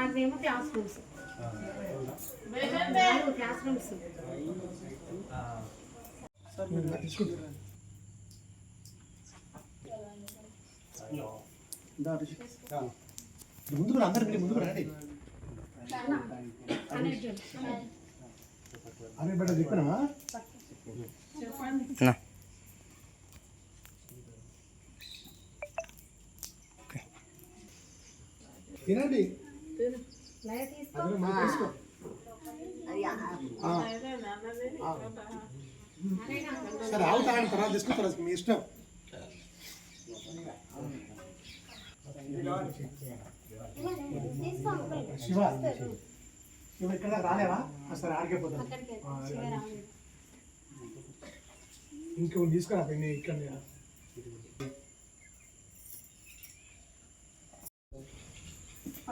అదేమో class rooms class rooms ముందు అరే బిడ్డ చెప్పినా? తినండి. సరే తర్వాత తీసుకుని తర్వాత మీ ఇష్టం. శివ శివ ఇక్కడ రాలేవా? సరే ఆడికే పోతాను. ఇంకొకటి తీసుకురా ఇక్కడ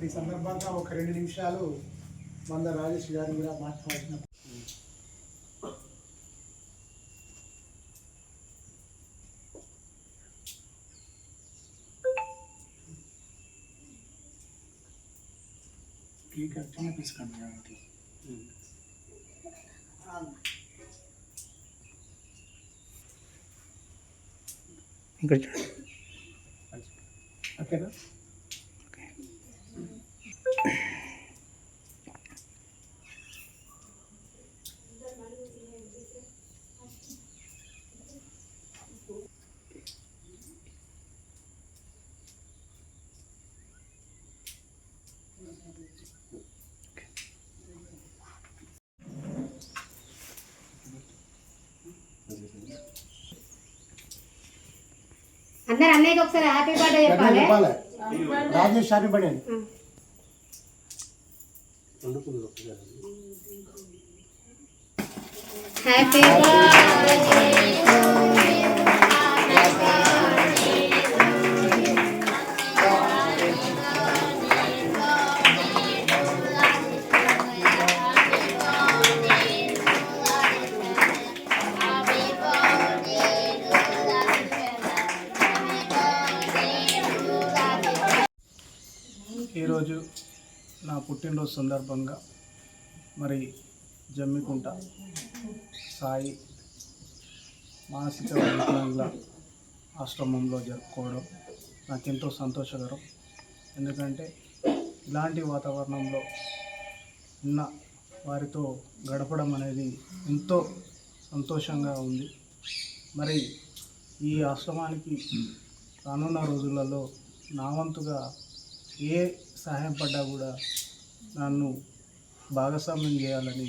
ఈ సందర్భంగా ఒక రెండు నిమిషాలు మంద రాజేష్ గారు కూడా మాట్లాడాల్సిన కేక్ అట్లనే తీసుకోండి కాబట్టి ఇక్కడ ఓకేనా? అందరు అన్నయ్యకి ఒకసారి హ్యాపీ బర్త్డే గట్టిగా చెప్పాలి చెప్పాలి రాజేష్ హ్యాపీ బర్త్డే అని హ్యాపీ ఈరోజు నా పుట్టినరోజు సందర్భంగా మరి జమ్మికుంట సాయి మానసిక వికలాంగుల ఆశ్రమంలో జరుపుకోవడం నాకెంతో సంతోషకరం. ఎందుకంటే ఇలాంటి వాతావరణంలో ఉన్న వారితో గడపడం అనేది ఎంతో సంతోషంగా ఉంది. మరి ఈ ఆశ్రమానికి రానున్న రోజులలో నా వంతుగా ఏ సహాయం పడ్డా కూడా నన్ను భాగస్వామ్యం చేయాలని